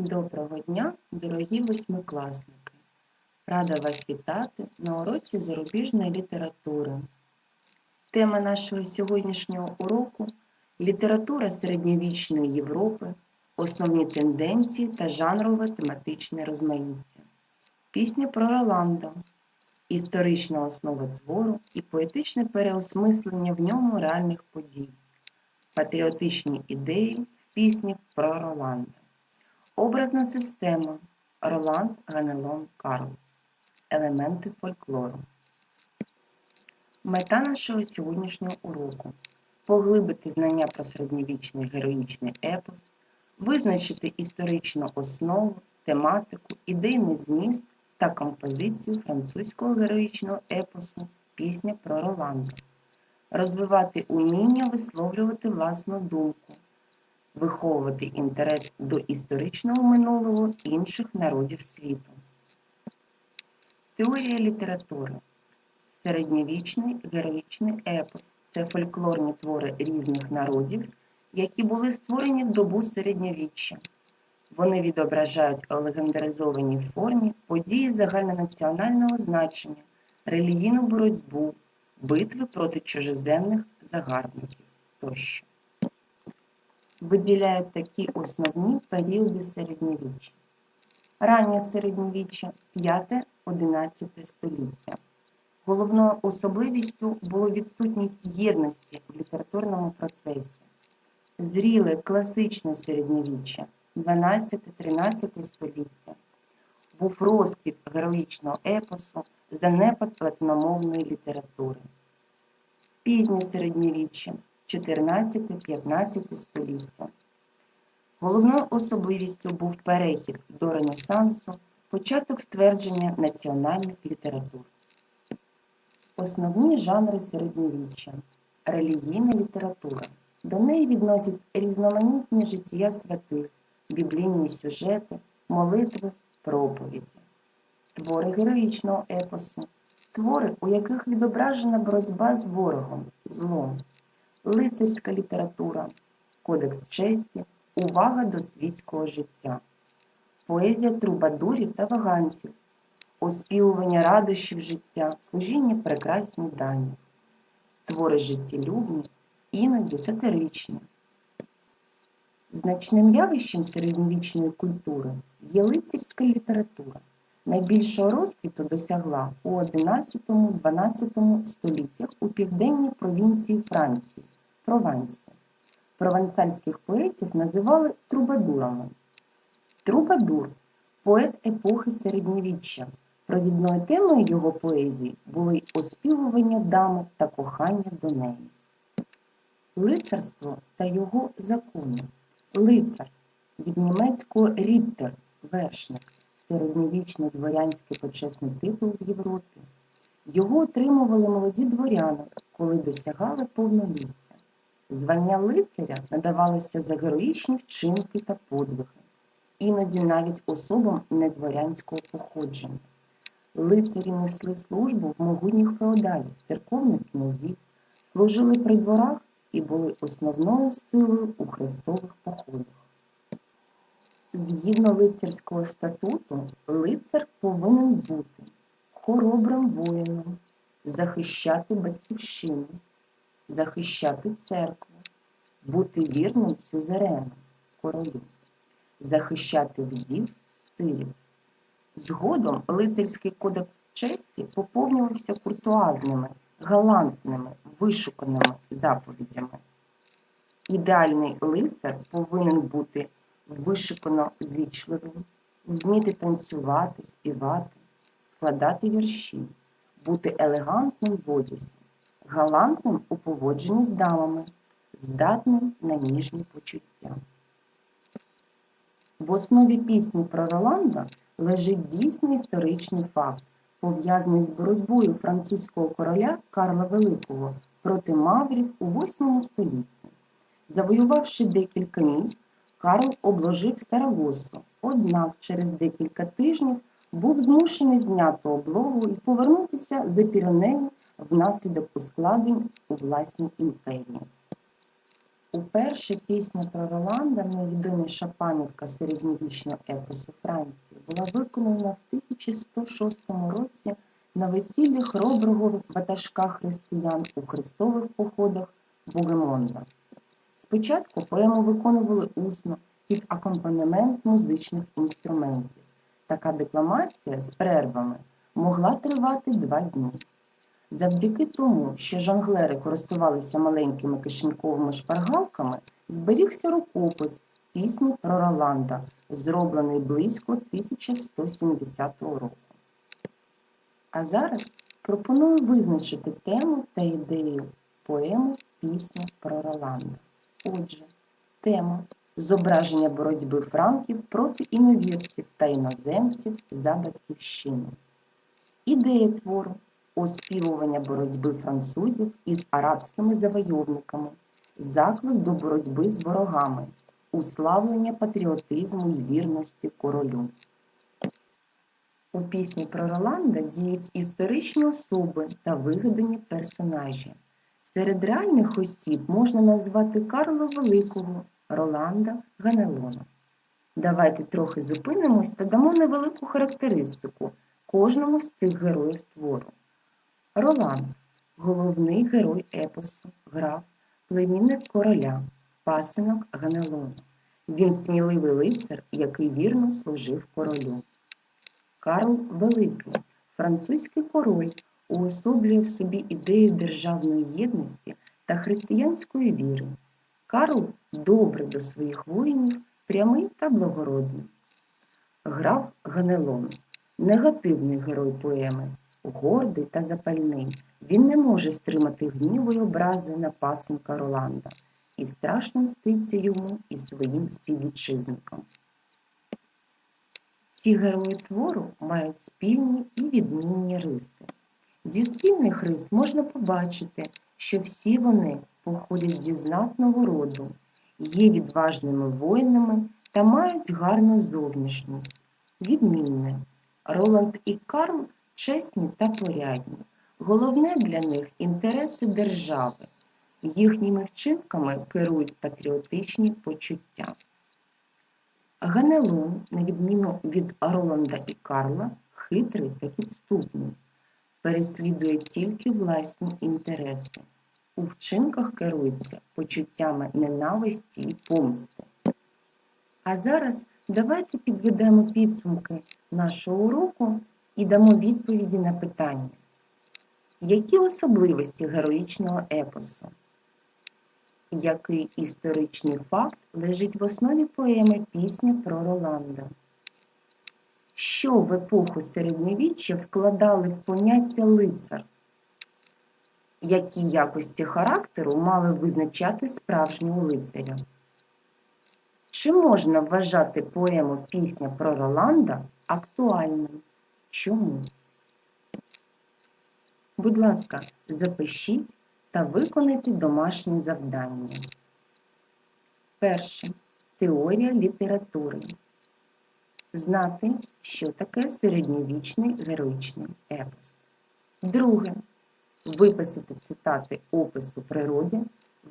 Доброго дня, дорогі восьмикласники! Рада вас вітати на уроці зарубіжної літератури. Тема нашого сьогоднішнього уроку література середньовічної Європи, основні тенденції та жанрове тематичне розмаїття. Пісня про Роланда, історична основа твору і поетичне переосмислення в ньому реальних подій, патріотичні ідеї в пісні про Роланда. Образна система Роланд Ганелон Карл. Елементи фольклору. Мета нашого сьогоднішнього уроку поглибити знання про середньовічний героїчний епос, визначити історичну основу, тематику, ідейний зміст та композицію французького героїчного епосу Пісня про Роланда, розвивати уміння висловлювати власну думку виховувати інтерес до історичного минулого інших народів світу. Теорія літератури. Середньовічний героїчний епос це фольклорні твори різних народів, які були створені в добу середньовіччя. Вони відображають у легендаризованій формі події загальнонаціонального значення, релігійну боротьбу, битви проти чужеземних загарбників тощо виділяють такі основні періоди середньовіччя. Раннє середньовіччя 5-11 століття. Головною особливістю було відсутність єдності в літературному процесі. Зріле класичне середньовіччя 12-13 століття. Був розквіт героїчного епосу, занепад латиномовної літератури. Пізнє середньовіччя 14-15 століття. Головною особливістю був перехід до Ренесансу, початок ствердження національних літератур. Основні жанри середньовіччя релігійна література. До неї відносять різноманітні життя святих, біблійні сюжети, молитви, проповіді, твори героїчного епосу, твори, у яких відображена боротьба з ворогом, злом лицарська література, кодекс честі, увага до світського життя, поезія трубадурів та ваганців, оспівування радощів життя, служіння прекрасні дані, твори життєлюбні, іноді сатиричні. Значним явищем середньовічної культури є лицарська література. Найбільшого розквіту досягла у XI-XII століттях у південній провінції Франції Провансі. Провансальських поетів називали трубадурами. Трубадур поет епохи середньовіччя. Провідною темою його поезії були оспівування дами та кохання до неї. Лицарство та його закони. Лицар від німецького ріттер вершник, середньовічний дворянський почесний титул в Європі. Його отримували молоді дворяни, коли досягали повноліття. Звання лицаря надавалося за героїчні вчинки та подвиги, іноді навіть особам недворянського походження. Лицарі несли службу в могутніх феодалів, церковних князів, служили при дворах і були основною силою у хрестових. Згідно лицарського статуту, лицар повинен бути хоробрим воїном, захищати батьківщину захищати церкву, бути вірним сюзерену, королю, захищати вдів сиріт. Згодом лицарський кодекс честі поповнювався куртуазними, галантними, вишуканими заповідями. Ідеальний лицар повинен бути вишукано ввічливим, вміти танцювати, співати, складати вірші, бути елегантним в одязі, галантним у поводженні з дамами, здатним на ніжні почуття. В основі пісні про Роланда лежить дійсний історичний факт, пов'язаний з боротьбою французького короля Карла Великого проти маврів у VIII столітті. Завоювавши декілька міст, Карл обложив Сарагосу, однак через декілька тижнів був змушений зняти облогу і повернутися за Піренею внаслідок ускладнень у власній імперії. Уперше пісня про Роланда, найвідоміша пам'ятка середньовічного епосу Франції, була виконана в 1106 році на весіллі хороброго ватажка християн у хрестових походах Бугемонда. Спочатку поему виконували усно під акомпанемент музичних інструментів. Така декламація з перервами могла тривати два дні. Завдяки тому, що жонглери користувалися маленькими кишеньковими шпаргалками, зберігся рукопис пісні про Роланда, зроблений близько 1170 року. А зараз пропоную визначити тему та ідею поему Пісня про Роланда. Отже, тема зображення боротьби франків проти іновірців та іноземців за батьківщину. Ідея твору оспівування боротьби французів із арабськими завойовниками, заклик до боротьби з ворогами, уславлення патріотизму і вірності королю. У пісні про Роланда діють історичні особи та вигадані персонажі. Серед реальних осіб можна назвати Карла Великого, Роланда, Ганелона. Давайте трохи зупинимось та дамо невелику характеристику кожному з цих героїв твору. Роланд головний герой епосу, граф, племінник короля, пасинок Ганелона. Він сміливий лицар, який вірно служив королю. Карл Великий, французький король, уособлює в собі ідею державної єдності та християнської віри. Карл добрий до своїх воїнів, прямий та благородний. Граф Ганелон негативний герой поеми, гордий та запальний. Він не може стримати гніву й образи на пасенка Роланда і страшно мститься йому і своїм співвітчизникам. Ці герої твору мають спільні і відмінні риси. Зі спільних рис можна побачити, що всі вони походять зі знатного роду, є відважними воїнами та мають гарну зовнішність. Відмінне. Роланд і Карл чесні та порядні. Головне для них інтереси держави. Їхніми вчинками керують патріотичні почуття. Ганелон, на відміну від Роланда і Карла, хитрий та підступний, переслідує тільки власні інтереси. У вчинках керується почуттями ненависті і помсти. А зараз давайте підведемо підсумки нашого уроку і дамо відповіді на питання. Які особливості героїчного епосу? Який історичний факт лежить в основі поеми Пісня про Роланда? Що в епоху середньовіччя вкладали в поняття лицар? Які якості характеру мали визначати справжнього лицаря? Чи можна вважати поему Пісня про Роланда актуальним? Чому? Будь ласка, запишіть та виконайте домашнє завдання. Перше. Теорія літератури. Знати, що таке середньовічний героїчний епос. Друге. Виписати цитати опису природи,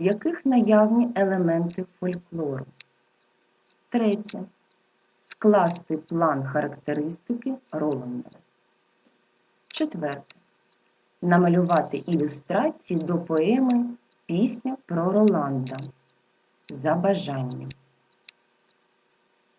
в яких наявні елементи фольклору. Третє. Скласти план характеристики Роланда. Четверте. Намалювати ілюстрації до поеми Пісня про Роланда. За бажанням.